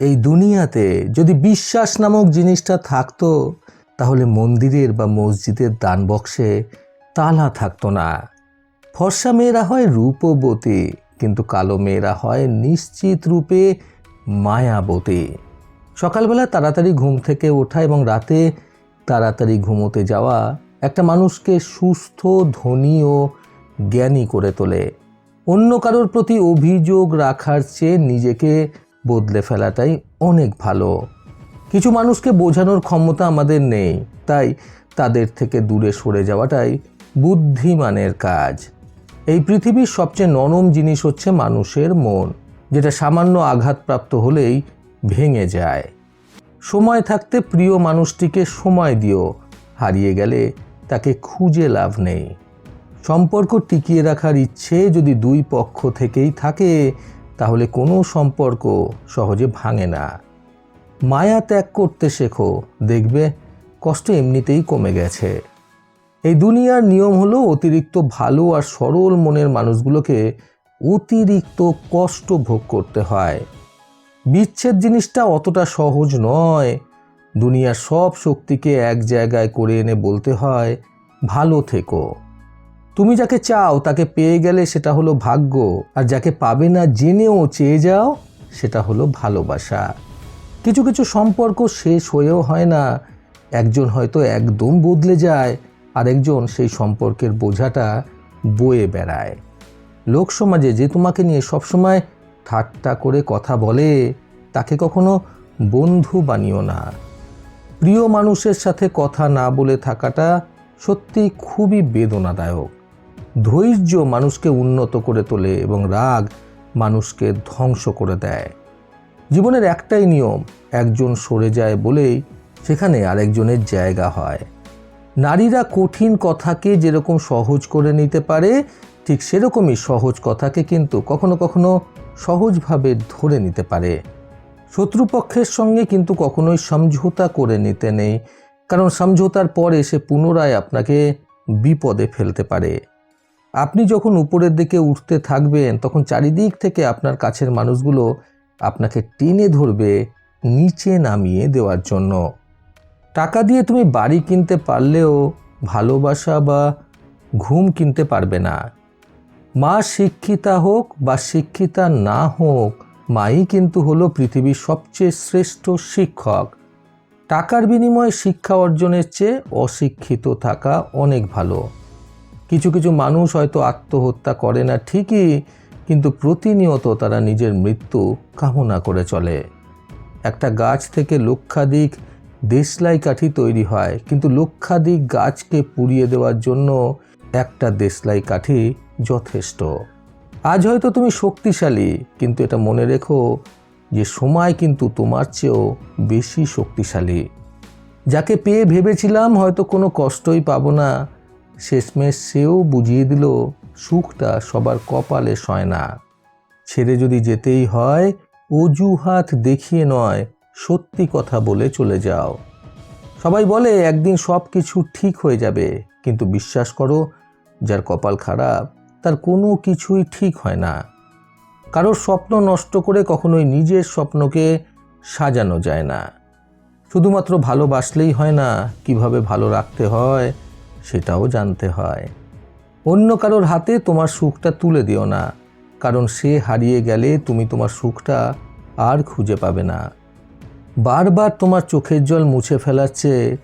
এই দুনিয়াতে যদি বিশ্বাস নামক জিনিসটা থাকতো, তাহলে মন্দিরের বা মসজিদের দান বক্সে তালা থাকতো না। ফর্সা মেয়েরা হয় রূপবতী, কিন্তু কালো মেয়েরা হয় নিশ্চিত রূপে মায়াবতী। সকালবেলা তাড়াতাড়ি ঘুম থেকে ওঠা এবং রাতে তাড়াতাড়ি ঘুমোতে যাওয়া একটা মানুষকে সুস্থ, ধনী ও জ্ঞানী করে তোলে। অন্য কারোর প্রতি অভিযোগ রাখার চেয়ে নিজেকে বদলে ফেলাটাই অনেক ভালো। কিছু মানুষকে বোঝানোর ক্ষমতা আমাদের নেই, তাই তাদের থেকে দূরে সরে যাওয়াটাই বুদ্ধিমানের কাজ। এই পৃথিবীর সবচেয়ে নরম জিনিস হচ্ছে মানুষের মন, যেটা সামান্য আঘাতপ্রাপ্ত হলেই ভেঙে যায়। সময় থাকতে প্রিয় মানুষটিকে সময় দিও, হারিয়ে গেলে তাকে খুঁজে লাভ নেই। সম্পর্ক টিকিয়ে রাখার ইচ্ছে যদি দুই পক্ষ থেকেই থাকে তাহলে কোনো সম্পর্ক সহজে ভাঙে না। মায়া ত্যাগ করতে শেখো, দেখবে কষ্ট এমনিতেই কমে গেছে। এই দুনিয়ার নিয়ম হলো অতিরিক্ত ভালো আর সরল মনের মানুষগুলোকে অতিরিক্ত কষ্ট ভোগ করতে হয়। বিচ্ছেদ জিনিসটা অতটা সহজ নয়। দুনিয়ার সব শক্তিকে এক জায়গায় করে এনে বলতে হয়, ভালো থেকো। তুমি যাকে চাও, তাকে পেয়ে গেলে সেটা হলো ভাগ্য। আর যাকে পাবে না, জেনেও চেয়ে যাও, সেটা হলো ভালোবাসা। কিছু কিছু সম্পর্ক শেষ হয়েও হয় না। একজন হয়তো একদম বদলে যায়, আরেকজন সেই সম্পর্কের বোঝাটা বয়ে বেড়ায়। লোকসমাজে যে তোমাকে নিয়ে সবসময় ঠাট্টা করে কথা বলে, তাকে কখনো বন্ধু বানিও না। প্রিয় মানুষের সাথে কথা না বলে থাকাটা সত্যি খুবই বেদনাদায়ক। ধৈর্য মানুষকে উন্নত করে তোলে এবং রাগ মানুষকে ধ্বংস করে দেয়। জীবনের একটাই নিয়ম, একজন সরে যায় বলেই সেখানে আরেকজনের জায়গা হয়। নারীরা কঠিন কথাকে যেরকম সহজ করে নিতে পারে, ঠিক সেরকমই সহজ কথাকে কিন্তু কখনো কখনো সহজভাবে ধরে নিতে পারে। শত্রুপক্ষের সঙ্গে কিন্তু কখনোই সমঝোতা করে নিতে নেই, কারণ সমঝোতার পরে সে পুনরায় আপনাকে বিপদে ফেলতে পারে। আপনি যখন উপরের দিকে উঠতে থাকবেন, তখন চারিদিক থেকে আপনার কাছের মানুষগুলো আপনাকে টেনে ধরবে নিচে নামিয়ে দেওয়ার জন্য। টাকা দিয়ে তুমি বাড়ি কিনতে পারলেও ভালোবাসা বা ঘুম কিনতে পারবে না। মা শিক্ষিতা হোক বা শিক্ষিতা না হোক, মাই কিন্তু হলো পৃথিবীর সবচেয়ে শ্রেষ্ঠ শিক্ষক। টাকার বিনিময়ে শিক্ষা অর্জনের চেয়ে অশিক্ষিত থাকা অনেক ভালো। কিছু কিছু মানুষ হয়তো আত্মহত্যা করে না ঠিকই, কিন্তু প্রতিনিয়ত তারা নিজের মৃত্যু কামনা করে চলে। একটা গাছ থেকে লক্ষাধিক দেশলাই কাঠি তৈরি হয়, কিন্তু লক্ষাধিক গাছকে পুড়িয়ে দেওয়ার জন্য একটা দেশলাই কাঠি যথেষ্ট। আজ হয়তো তুমি শক্তিশালী, কিন্তু এটা মনে রেখো যে সময় কিন্তু তোমার চেয়েও বেশি শক্তিশালী। যাকে পেয়ে ভেবেছিলাম হয়তো কোনো কষ্টই পাবো না শেষমেশ সেও বুঝিয়ে দিল, সুখটা সবার কপালে সয় না। ছেড়ে যদি যেতেই হয়, অজুহাত দেখিয়ে নয়, সত্যি কথা বলে চলে যাও। সবাই বলে, একদিন সব কিছু ঠিক হয়ে যাবে। কিন্তু বিশ্বাস করো, যার কপাল খারাপ, তার কোনো কিছুই ঠিক হয় না। কারোর স্বপ্ন নষ্ট করে কখনোই নিজের স্বপ্নকে সাজানো যায় না। শুধুমাত্র ভালোবাসলেই হয় না, কীভাবে ভালো রাখতে হয় সেটাও জানতে হয়। অন্য কারোর হাতে তোমার সুখটা তুলে দিও না, কারণ সে হারিয়ে গেলে তুমি তোমার সুখটা আর খুঁজে পাবে না। বারবার তোমার চোখের জল মুছে ফেলার চেয়ে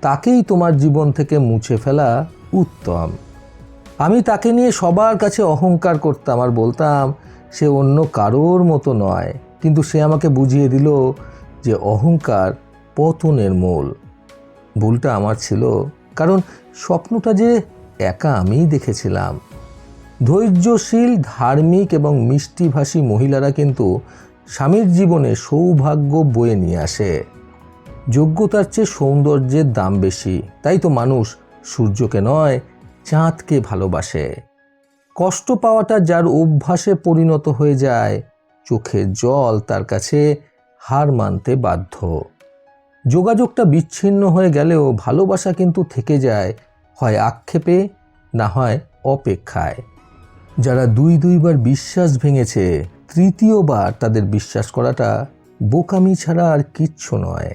তাকেই তোমার জীবন থেকে মুছে ফেলা উত্তম। আমি তাকে নিয়ে সবার কাছে অহংকার করতাম আর বলতাম, সে অন্য কারোর মতো নয়। কিন্তু সে আমাকে বুঝিয়ে দিল যে অহংকার পতনের মূল। ভুলটা আমার ছিল কারণ স্বপ্নটা যে একা আমিই দেখেছিলাম। ধৈর্যশীল, ধার্মিক এবং মিষ্টিভাষী মহিলারা কিন্তু স্বামীর জীবনে সৌভাগ্য বয়ে নিয়ে আসে। যোগ্যতার চেয়ে সৌন্দর্যের দাম বেশি, তাই তো মানুষ সূর্যকে নয়, চাঁদকে ভালোবাসে। কষ্ট পাওয়াটা যার অভ্যাসে পরিণত হয়ে যায়, চোখের জল তার কাছে হার মানতে বাধ্য। যোগাযোগটা বিচ্ছিন্ন হয়ে গেলেও ভালোবাসা কিন্তু থেকে যায়, হয় আক্ষেপে, না হয় অপেক্ষায়। যারা দুই দুইবার বিশ্বাস ভেঙেছে, তৃতীয়বার তাদের বিশ্বাস করাটা বোকামি ছাড়া আর কিচ্ছু নয়।